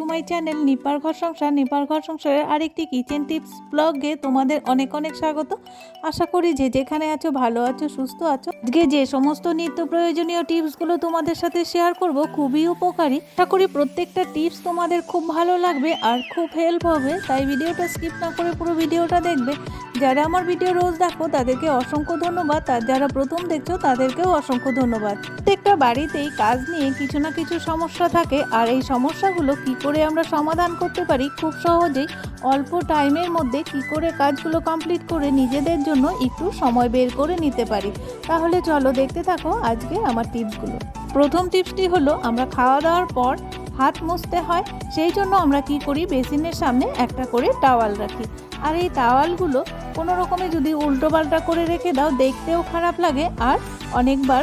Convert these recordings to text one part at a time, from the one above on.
To my channel নিপার ঘর সংসার নিপার ঘর সংসারের আরেকটি কিচেন টিপস ব্লগে তোমাদের অনেক অনেক স্বাগত। আশা করি যে যেখানে আছো, ভালো আছো, সুস্থ আছো। আজকে যে সমস্ত নিত্য প্রয়োজনীয় টিপসগুলো তোমাদের সাথে শেয়ার করব, খুবই উপকারী। আশা করি প্রত্যেকটা টিপস তোমাদের খুব ভালো লাগবে আর খুব হেল্প হবে। তাই ভিডিওটা স্কিপ না করে পুরো ভিডিওটা দেখবে। যারা আমার ভিডিও রোজ দেখো, তাদেরকে অসংখ্য ধন্যবাদ। আর যারা প্রথম দেখছ, তাদেরকেও অসংখ্য ধন্যবাদ। প্রত্যেকটা বাড়িতেই কাজ নিয়ে কিছু না কিছু সমস্যা থাকে। আর এই সমস্যাগুলো কি করে আমরা সমাধান করতে পারি? খুব সহজেই অল্প টাইমের মধ্যে কি করে কাজগুলো কমপ্লিট করে নিজেদের জন্য একটু সময় বের করে নিতে পারি। তাহলে চলো দেখতে থাকো আজকে আমার টিপসগুলো। প্রথম টিপসটি হলো, আমরা খাওয়া দাওয়ার পর হাত মুছতে হয়। সেই জন্য আমরা কি করি? বেসিনের সামনে একটা করে টাওয়াল রাখি। আর এই টাওয়ালগুলো কোনো রকমে যদি উল্টো পাল্টা করে রেখে দাও, দেখতেও খারাপ লাগে আর অনেকবার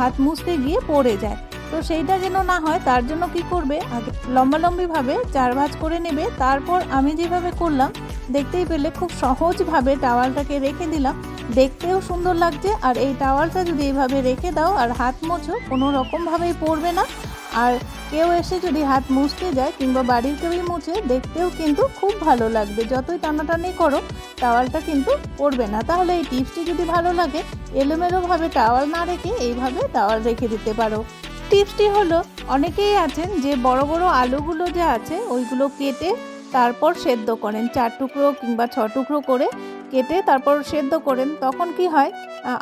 হাত মুছতে গিয়ে পড়ে যায়। তো সেইটা যেন না হয়, তার জন্য কি করবে? আগে লম্বালম্বিভাবে চার ভাঁজ করে নেবে, তারপর আমি যেভাবে করলাম, দেখতেই পেলে খুব সহজভাবে টাওয়ালটাকে রেখে দিলাম। দেখতেও সুন্দর লাগছে, আর এই টাওয়ালটা যদি এইভাবে রেখে দাও আর হাত মোছো, কোনো রকমভাবেই পড়বে না। আর কেউ এসে যদি হাত মুছতে যায় কিংবা বাড়ির কেউই মুছে, দেখতেও কিন্তু খুব ভালো লাগবে। যতই টানাটানি করো, টাওয়ালটা কিন্তু পড়বে না। তাহলে এই টিপসটি যদি ভালো লাগে, এলোমেলোভাবে টাওয়াল না রেখে এইভাবে টাওয়াল রেখে দিতে পারো। টিপসটি হলো, অনেকেই আছেন যে বড় বড় আলুগুলো যে আছে, ওইগুলো কেটে তারপর সেদ্ধ করেন। চার টুকরো কিংবা ছ টুকরো করে কেটে তারপর সেদ্ধ করেন। তখন কি হয়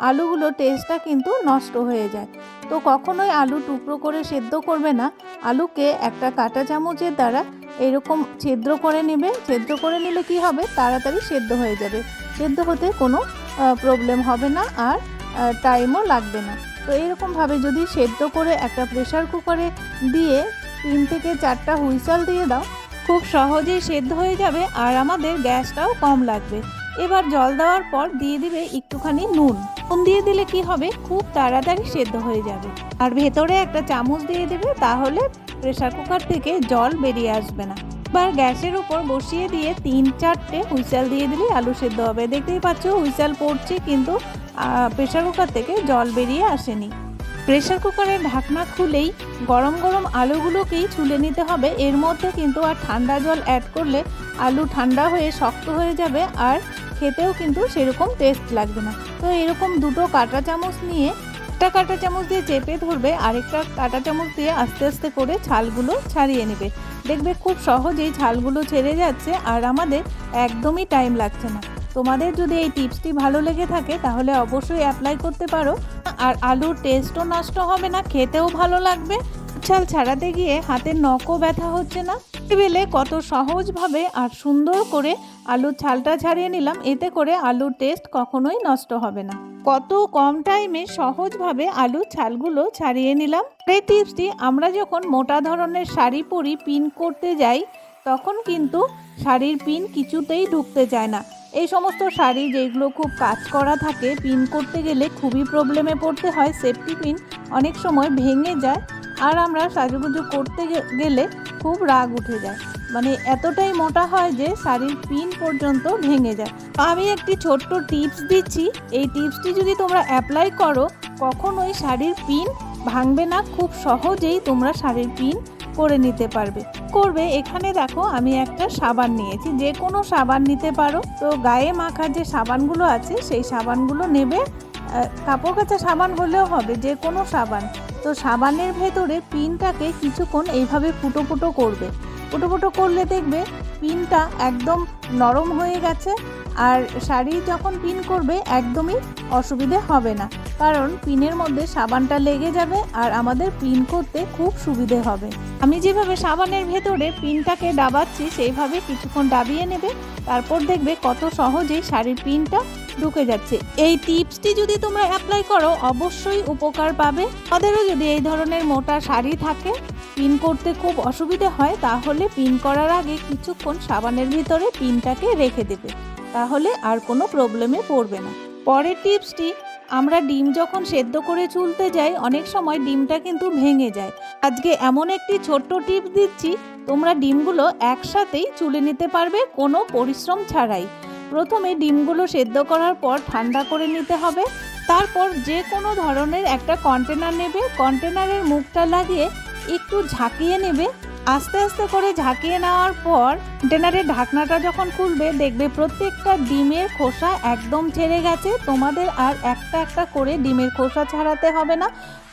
আলুগুলো টেস্টটা কিন্তু নষ্ট হয়ে যায়। তো কখনোই আলু টুকরো করে সেদ্ধ করবে না। আলুকে একটা কাঁটা চামচের দ্বারা এরকম ছেদ্র করে নেবে। ছিদ্র করে নিলে কি হবে? তাড়াতাড়ি সেদ্ধ হয়ে যাবে। সেদ্ধ হতে কোনো প্রবলেম হবে না আর টাইমও লাগবে না। তো এরকমভাবে যদি সেদ্ধ করে একটা প্রেশার কুকারে দিয়ে তিন থেকে চারটা হুইসাল দিয়ে দাও, খুব সহজেই সেদ্ধ হয়ে যাবে আর আমাদের গ্যাসটাও কম লাগবে। এবার জল দেওয়ার পর দিয়ে দিবে একটুখানি নুন। দিয়ে দিলে কি হবে? খুব তাড়াতাড়ি সেদ্ধ হয়ে যাবে। আর ভেতরে একটা চামচ দিয়ে দেবে, তাহলে প্রেশার কুকার থেকে জল বেরিয়ে আসবে না। এবার গ্যাসের উপর বসিয়ে দিয়ে তিন চারটে হুইসাল দিয়ে দিলে আলু সেদ্ধ হবে। দেখতেই পাচ্ছ, হুইসাল পড়ছে কিন্তু প্রেশার কুকার থেকে জল বেরিয়ে আসেনি। প্রেশার কুকারের ঢাকনা খুলেই গরম গরম আলুগুলোকেই ছুলে নিতে হবে। এর মধ্যে কিন্তু আর ঠান্ডা জল অ্যাড করলে আলু ঠান্ডা হয়ে শক্ত হয়ে যাবে। আর খেতেও কিন্তু সেরকম টেস্ট লাগবে না। তো এরকম দুটো কাঁটা চামচ নিয়ে, একটা কাঁটা চামচ দিয়ে চেপে ধরবে, আরেকটা কাঁটা চামচ দিয়ে আস্তে আস্তে করে ছালগুলো ছাড়িয়ে নেবে। দেখবে খুব সহজেই ছালগুলো ছেড়ে যাচ্ছে আর আমাদের একদমই টাইম লাগছে না। তোমাদের যদি এই টিপসটি ভালো লেগে থাকে তাহলে অবশ্যই অ্যাপ্লাই করতে পারো। আর আলুর টেস্টও নষ্ট হবে না, খেতেও ভালো লাগবে। ছাল ছাড়াতে গিয়ে হাতের নখও ব্যথা হচ্ছে না। টেবিলে কত সহজভাবে আর সুন্দর করে আলুর ছালটা ছাড়িয়ে নিলাম, এতে করে আলুর টেস্ট কখনোই নষ্ট হবে না। কত কম টাইমে সহজভাবে আলুর ছালগুলো ছাড়িয়ে নিলাম। এই টিপসটি আমরা যখন মোটা ধরনের শাড়ি পরি পিন করতে যাই, তখন কিন্তু শাড়ির পিন কিছুতেই ঢুকতে চায় না। এই সমস্ত শাড়ি যেগুলো খুব কাজ করা থাকে পিন করতে গেলে খুবই প্রবলেমে পড়তে হয়। সেফটি পিন অনেক সময় ভেঙে যায়। আর আমরা সাজুগুজু করতে গেলে খুব রাগ উঠে যায়। মানে এতটাই মোটা হয় যে শাড়ির পিন পর্যন্ত ভেঙে যায়। আমি একটি ছোট্ট টিপস দিচ্ছি। এই টিপসটি যদি তোমরা অ্যাপ্লাই করো, কখনোই শাড়ির পিন ভাঙবে না। খুব সহজেই তোমরা শাড়ির পিন করে নিতে পারবে। করবে। এখানে দেখো, আমি একটা সাবান নিয়েছি। যে কোনো সাবান নিতে পারো। তো গায়ে মাখার যে সাবানগুলো আছে, সেই সাবানগুলো নেবে। কাপড় কাচা সাবান হলেও হবে, যে কোনো সাবান। তো সাবানের ভেতরে পিনটাকে কিছুক্ষণ এইভাবে ফুটো ফুটো করবে। ফুটো ফুটো করলে দেখবে পিনটা একদম নরম হয়ে গেছে, আর শাড়ি যখন পিন করবে একদমই অসুবিধে হবে না। কারণ পিনের মধ্যে সাবানটা লেগে যাবে, আর আমাদের পিন করতে খুব সুবিধে হবে। আমি যেভাবে সাবানের ভেতরে পিনটাকে ডাবাচ্ছি সেইভাবে কিছুক্ষণ ডাবিয়ে নেবে, তারপর দেখবে কত সহজেই শাড়ির পিনটা ঢুকে যাচ্ছে। এই টিপসটি যদি তোমরা অ্যাপ্লাই করো, অবশ্যই উপকার পাবে। তাদেরও যদি এই ধরনের মোটা শাড়ি থাকে পিন করতে খুব অসুবিধে হয়, তাহলে পিন করার আগে কিছুক্ষণ সাবানের ভিতরে পিনটাকে রেখে দেবে। তাহলে আর কোনো প্রবলেমে পড়বে না। পরের টিপসটি, আমরা ডিম যখন সেদ্ধ করে চুলতে যাই, অনেক সময় ডিমটা কিন্তু ভেঙে যায়। আজকে এমন একটি ছোট্ট টিপস দিচ্ছি, তোমরা ডিমগুলো একসাথেই চুলে নিতে পারবে, কোনো পরিশ্রম ছাড়াই। প্রথমে ডিমগুলো সেদ্ধ করার পর ঠান্ডা করে নিতে হবে। তারপর যে কোনো ধরনের একটা কন্টেনার নেবে। কন্টেনারের মুখটা লাগিয়ে একটু ঝাঁকিয়ে নেবে। আস্তে আস্তে করে ঝাঁকিয়ে নেওয়ার পর কন্টেনারের ঢাকনাটা যখন খুলবে, দেখবে প্রত্যেকটা ডিমের খোসা একদম ছেড়ে গেছে। তোমাদের আর একটা একটা করে ডিমের খোসা ছাড়াতে হবে না।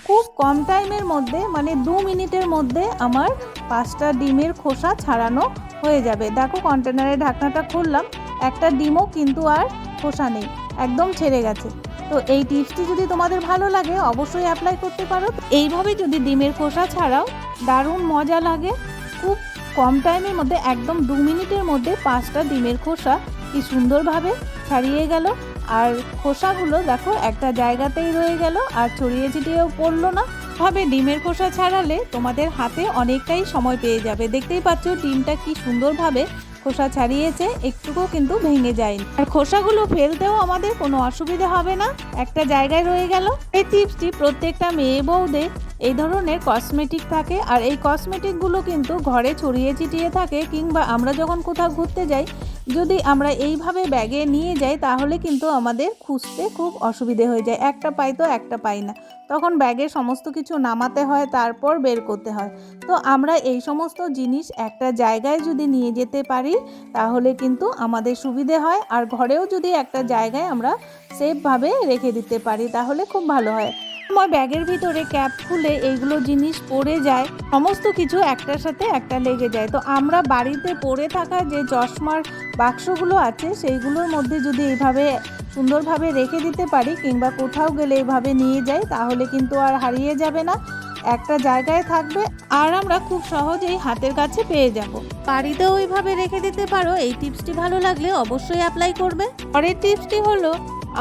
খুব কম টাইমের মধ্যে মানে দু মিনিটের মধ্যে আমার পাঁচটা ডিমের খোসা ছাড়ানো হয়ে যাবে। দেখো কন্টেনারের ঢাকনাটা খুললাম। একটা ডিমও কিন্তু আর খোসা নেই, একদম ছেড়ে গেছে। তো এই টিপসটি যদি তোমাদের ভালো লাগে, অবশ্যই অ্যাপ্লাই করতে পারো। এইভাবে যদি ডিমের খোসা ছাড়াও দারুণ মজা লাগে, খুব কম টাইমের মধ্যে, একদম দু মিনিটের মধ্যে পাঁচটা ডিমের খোসা কি সুন্দরভাবে ছাড়িয়ে গেল। আর খোসাগুলো দেখো, একটা জায়গাতেই রয়ে গেল, আর ছড়িয়ে ছিটিয়েও পড়ল না। ভাবে ডিমের খোসা ছাড়ালে তোমাদের হাতে অনেকটাই সময় পেয়ে যাবে। দেখতেই পাচ্ছ, ডিমটা কি সুন্দরভাবে খোসা ছাড়িয়েছে, একটুকু কিন্তু ভেঙে যায়নি। আর খোসাগুলো ফেলতেও আমাদের কোনো অসুবিধা হবে না। একটা জায়গায় রয়ে গেল। এই টিপসটি প্রত্যেকটা মেয়ে বউদের এই ধরনের কসমেটিক থাকে। আর এই কসমেটিকগুলো কিন্তু ঘরে ছড়িয়ে ছিটিয়ে থাকে, কিংবা আমরা যখন কোথাও ঘুরতে যাই যদি আমরা এইভাবে ব্যাগে নিয়ে যাই, তাহলে কিন্তু আমাদের খুঁজতে খুব অসুবিধে হয়ে যায়। একটা পাই তো একটা পাই না। তখন ব্যাগে সমস্ত কিছু নামাতে হয়, তারপর বের করতে হয়। তো আমরা এই সমস্ত জিনিস একটা জায়গায় যদি নিয়ে যেতে পারি, তাহলে কিন্তু আমাদের সুবিধে হয়। আর ঘরেও যদি একটা জায়গায় আমরা সেফভাবে রেখে দিতে পারি, তাহলে খুব ভালো হয়। সময় ব্যাগের ভিতরে ক্যাপ খুলে এইগুলো জিনিস পড়ে যায়। সমস্ত কিছু একটার সাথে একটা লেগে যায়। তো আমরা বাড়িতে পড়ে থাকা যে চশমার বাক্সগুলো আছে, সেইগুলোর মধ্যে যদি এইভাবে সুন্দরভাবে রেখে দিতে পারি কিংবা কোথাও গেলে এইভাবে নিয়ে যাই, তাহলে কিন্তু আর হারিয়ে যাবে না। একটা জায়গায় থাকবে আর আমরা খুব সহজেই হাতের কাছে পেয়ে যাব। বাড়িতেও ওইভাবে রেখে দিতে পারো। এই টিপসটি ভালো লাগলে অবশ্যই অ্যাপ্লাই করবে। পরের টিপসটি হলো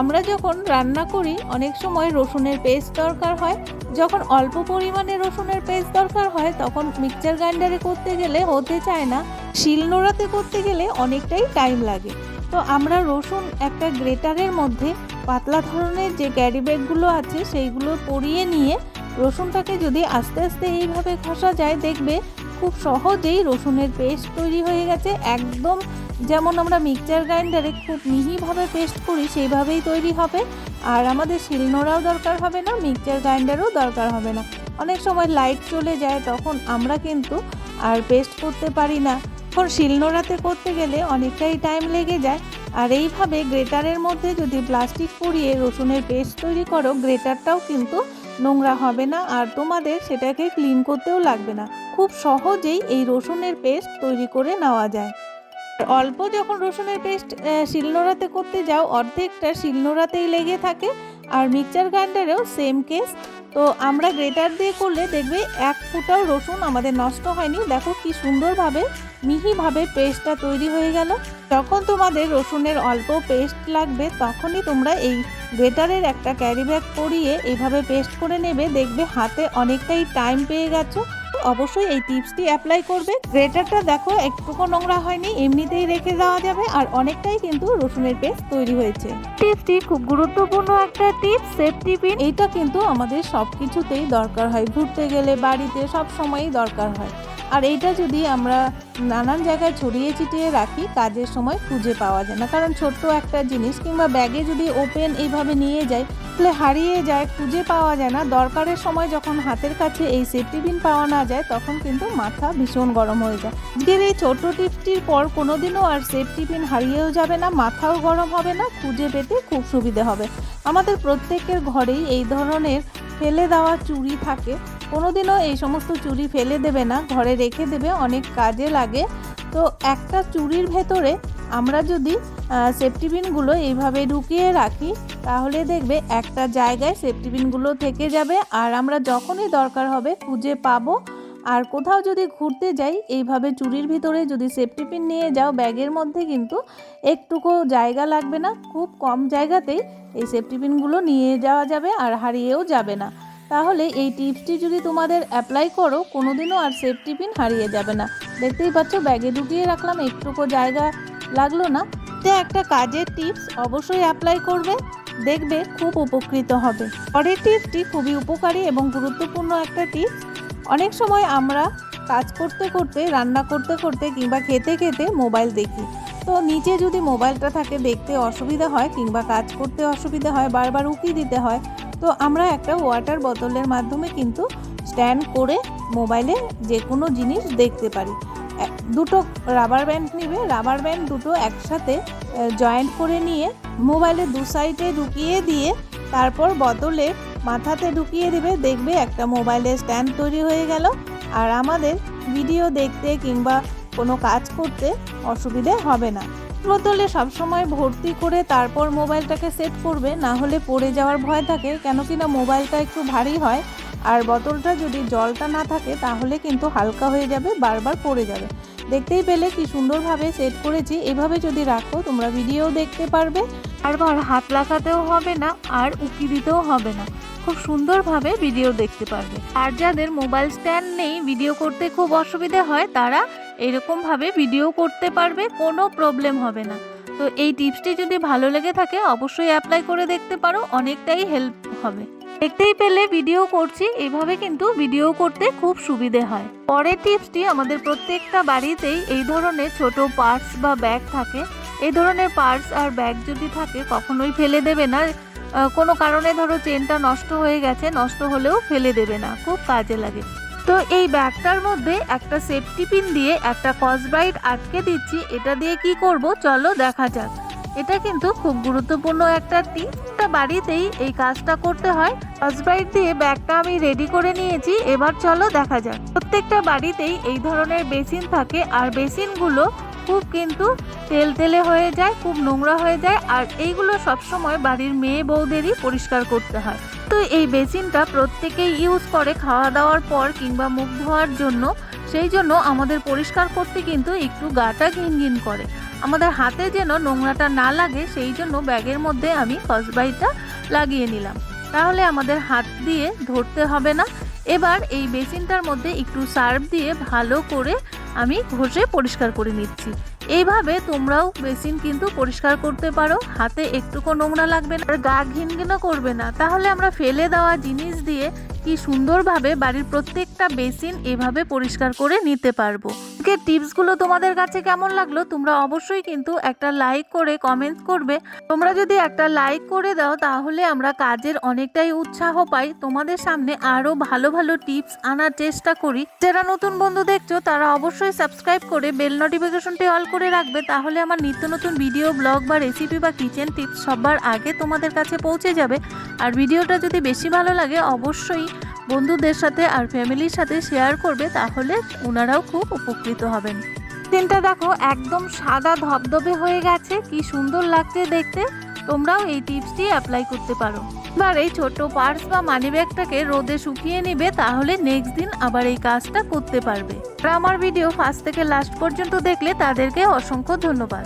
আমরা যখন রান্না করি, অনেক সময় রসুনের পেস্ট দরকার হয়। যখন অল্প পরিমাণে রসুনের পেস্ট দরকার হয়, তখন মিক্সচার গ্রাইন্ডারে করতে গেলে হতে চায় না। শিলনোড়াতে করতে গেলে অনেকটাই টাইম লাগে। তো আমরা রসুন একটা গ্রেটারের মধ্যে পাতলা ধরনের যে ক্যারি ব্যাগগুলো আছে, সেইগুলো পরিয়ে নিয়ে রসুনটাকে যদি আস্তে আস্তে এইভাবে ঘষা যায়, দেখবে খুব সহজেই রসুনের পেস্ট তৈরি হয়ে গেছে। একদম যেমন আমরা মিক্সচার গ্রাইন্ডারে খুব মিহিভাবে পেস্ট করি, সেইভাবেই তৈরি হবে। আর আমাদের শিলনোড়াও দরকার হবে না, মিক্সচার গ্রাইন্ডারও দরকার হবে না। অনেক সময় লাইট চলে যায়, তখন আমরা কিন্তু আর পেস্ট করতে পারি না। এখন শিলনোড়াতে করতে গেলে অনেকটাই টাইম লেগে যায়। আর এইভাবে গ্রেটারের মধ্যে যদি প্লাস্টিক পরিয়ে রসুনের পেস্ট তৈরি করো, গ্রেটারটাও কিন্তু নোংরা হবে না। আর তোমাদের সেটাকে ক্লিন করতেও লাগবে না। খুব সহজেই এই রসুনের পেস্ট তৈরি করে নেওয়া যায়। অল্প যখন রসুনের পেস্ট শিলনোড়াতে করতে যাও, অর্ধেকটা শিলনোড়াতেই লেগে থাকে। আর মিক্সচার গ্রাইন্ডারেও সেম কেস তো আমরা গ্রেটার দিয়ে করলে দেখবে এক ফুটাও রসুন আমাদের নষ্ট হয়নি। দেখো কি সুন্দরভাবে, মিহিভাবে পেস্টটা তৈরি হয়ে গেল। যখন তোমাদের রসুনের অল্প পেস্ট লাগবে, তখনই তোমরা এই গ্রেটারের একটা ক্যারি ব্যাগ পরিয়ে এইভাবে পেস্ট করে নেবে। দেখবে হাতে অনেকটাই টাইম পেয়ে গেছো। অবশ্যই এই টিপসটি অ্যাপ্লাই করবে। গ্রেটারটা দেখো একটুকু নোংরা হয়নি এমনিতেই রেখে দেওয়া যাবে আর অনেকটাই কিন্তু রসুনের পেস্ট তৈরি হয়েছে। টিপসটি খুব গুরুত্বপূর্ণ একটা টিপ সেফটি পিন এইটা কিন্তু আমাদের সব কিছুতেই দরকার হয় ঘুরতে গেলে বাড়িতে সব সময়ই দরকার হয়। আর এইটা যদি আমরা নানান জায়গায় ছড়িয়ে ছিটিয়ে রাখি, কাজের সময় খুঁজে পাওয়া যায় না। কারণ ছোট্ট একটা জিনিস কিংবা ব্যাগে যদি ওপেন এইভাবে নিয়ে যায়, তাহলে হারিয়ে যায়, খুঁজে পাওয়া যায় না। দরকারের সময় যখন হাতের কাছে এই সেফটি পিন পাওয়া না যায়, তখন কিন্তু মাথা ভীষণ গরম হয়ে যায়। আজকের এই ছোট্ট টিপসটির পর কোনোদিনও আর সেফটি পিন হারিয়েও যাবে না, মাথাও গরম হবে না, খুঁজে পেতে খুব সুবিধে হবে। আমাদের প্রত্যেকের ঘরেই এই ধরনের ফেলে দেওয়া চুড়ি থাকে। কোনোদিনও এই সমস্ত চুড়ি ফেলে দেবে না, ঘরে রেখে দেবে, অনেক কাজে লাগে। তো একটা চুড়ির ভেতরে আমরা যদি সেফটি পিনগুলো এইভাবে ঢুকিয়ে রাখি, তাহলে দেখবে একটা জায়গায় সেফটি পিনগুলো থেকে যাবে, আর আমরা যখনই দরকার হবে খুঁজে পাবো। আর কোথাও যদি ঘুরতে যাই, এইভাবে চুরির ভিতরে যদি সেফটি পিন নিয়ে যাও, ব্যাগের মধ্যে কিন্তু একটুকু জায়গা লাগবে না, খুব কম জায়গাতেই এই সেফটি পিনগুলো নিয়ে যাওয়া যাবে, আর হারিয়েও যাবে না। তাহলে এই টিপসটি যদি তোমাদের অ্যাপ্লাই করো, কোনোদিনও আর সেফটি পিন হারিয়ে যাবে না। দেখতেই পাচ্ছ, ব্যাগে ঢুকিয়ে রাখলাম, একটুকু জায়গা লাগল না। এটা একটা কাজের টিপস অবশ্যই অ্যাপ্লাই করবে, দেখবে খুব উপকৃত হবে। পরের টিপসটি খুবই উপকারী এবং গুরুত্বপূর্ণ একটা টিপস অনেক সময় আমরা কাজ করতে করতে, রান্না করতে করতে কিংবা খেতে খেতে মোবাইল দেখি। তো নিচে যদি মোবাইলটা থাকে, দেখতে অসুবিধা হয় কিংবা কাজ করতে অসুবিধা হয়, বারবার উকি দিতে হয় তো আমরা একটা ওয়াটার বোতলের মাধ্যমে কিন্তু স্ট্যান্ড করে মোবাইলে যে কোনো জিনিস দেখতে পারি। দুটো রাবার ব্যান্ড নিবে রাবার ব্যান্ড দুটো একসাথে জয়েন্ট করে নিয়ে মোবাইলের দু সাইডে ঢুকিয়ে দিয়ে তারপর বোতলে মাথাতে ঢুকিয়ে দিবে, দেখবে একটা মোবাইলের স্ট্যান্ড তৈরি হয়ে গেল। আর আমাদের ভিডিও দেখতে কিংবা কোনো কাজ করতে অসুবিধে হবে না। বোতলে সবসময় ভর্তি করে তারপর মোবাইলটাকে সেট করবে, না হলে পড়ে যাওয়ার ভয় থাকে, কেন কি না মোবাইলটা একটু ভারী হয়। আর বোতলটা যদি জলটা না থাকে, তাহলে কিন্তু হালকা হয়ে যাবে, বারবার পড়ে যাবে। দেখতেই পেলে কি সুন্দরভাবে সেট করেছি। এভাবে যদি রাখো, তোমরা ভিডিও দেখতে পারবে। বারবার হাত লাগাতেও হবে না, আর উকি দিতেও হবে না। খুব সুন্দরভাবে ভিডিও দেখতে পারবে। আর যাদের মোবাইল স্ট্যান্ড নেই, ভিডিও করতে খুব অসুবিধে হয়, তারা এরকমভাবে ভিডিও করতে পারবে, কোনো প্রবলেম হবে না। তো এই টিপসটি যদি ভালো লেগে থাকে, অবশ্যই অ্যাপ্লাই করে দেখতে পারো, অনেকটাই হেল্প হবে। দেখতেই পেলে ভিডিও করছি এইভাবে কিন্তু ভিডিও করতে খুব সুবিধে হয়। পরের টিপসটি আমাদের প্রত্যেকটা বাড়িতেই এই ধরনের ছোট পার্স বা ব্যাগ থাকে। এই ধরনের পার্স আর ব্যাগ যদি থাকে, কখনোই ফেলে দেবে না। কোনো কারণে ধরো চেনটা নষ্ট হয়ে গেছে, নষ্ট হলেও ফেলে দেবে না। খুব কাজে লাগে। তো এই ব্যাগটার মধ্যে একটা সেফটি পিন দিয়ে একটা কসব্রাইট আটকে দিচ্ছি। এটা দিয়ে কি করব? চলো দেখা যাক। এটা কিন্তু খুব গুরুত্বপূর্ণ একটা টিপ একটা বাড়িতেই এই কাজটা করতে হয়। কসব্রাইট দিয়ে ব্যাগটা আমি রেডি করে নিয়েছি। এবার চলো দেখা যাক। প্রত্যেকটা বাড়িতেই এই ধরনের বেসিন থাকে আর বেসিনগুলো খুব কিন্তু তেল তেলে হয়ে যায়, খুব নোংরা হয়ে যায়। আর এইগুলো সবসময় বাড়ির মেয়ে বউদেরই পরিষ্কার করতে হয়। তো এই বেসিনটা প্রত্যেকেই ইউজ করে খাওয়া দাওয়ার পর কিংবা মুখ ধোয়ার জন্য। সেই জন্য আমাদের পরিষ্কার করতে কিন্তু একটু গাটা ঘিন ঘিন করে। আমাদের হাতে যেন নোংরাটা না লাগে, সেই জন্য ব্যাগের মধ্যে আমি কসবাইটা লাগিয়ে নিলাম। তাহলে আমাদের হাত দিয়ে ধরতে হবে না। এবার এই বেসিনটার মধ্যে একটু সার্ফ দিয়ে ভালো করে আমি ঘষে পরিষ্কার করে নিচ্ছি। এইভাবে তোমরাও বেসিন কিন্তু পরিষ্কার করতে পারো। হাতে একটুকু নোংরা লাগবে না। আর গা ঘিনঘিনও করবে না। তাহলে আমরা ফেলে দেওয়া জিনিস দিয়ে কি সুন্দরভাবে বাড়ির প্রত্যেকটা বেসিন এভাবে পরিষ্কার করে নিতে পারব। আজকের টিপসগুলো তোমাদের কাছে কেমন লাগল? তোমরা অবশ্যই কিন্তু একটা লাইক করে কমেন্টস করবে। তোমরা যদি একটা লাইক করে দাও, তাহলে আমরা কাজের অনেকটাই উৎসাহ পাই। তোমাদের সামনে আরও ভালো ভালো টিপস আনার চেষ্টা করি। যারা নতুন বন্ধু দেখছ, তারা অবশ্যই সাবস্ক্রাইব করে বেল নোটিফিকেশনটি অল করে রাখবে। তাহলে আমার নিত্য নতুন ভিডিও, ব্লগ বা রেসিপি বা কিচেন টিপস সবার আগে তোমাদের কাছে পৌঁছে যাবে। আর ভিডিওটা যদি বেশি ভালো লাগে, অবশ্যই বন্ধুদের সাথে আর ফ্যামিলির সাথে শেয়ার করবে, তাহলে ওনারাও খুব উপকৃত হবেন। তিনটা দেখো একদম সাদা ধবধবে হয়ে গেছে, কি সুন্দর লাগছে দেখতে। তোমরাও এই টিপসটি অ্যাপ্লাই করতে পারো। এবার এই ছোট পার্স বা মানি ব্যাগটাকে রোদে শুকিয়ে নিবে, তাহলে নেক্সট দিন আবার এই কাজটা করতে পারবে। আমার ভিডিও ফার্স্ট থেকে লাস্ট পর্যন্ত দেখলে তাদেরকে অসংখ্য ধন্যবাদ।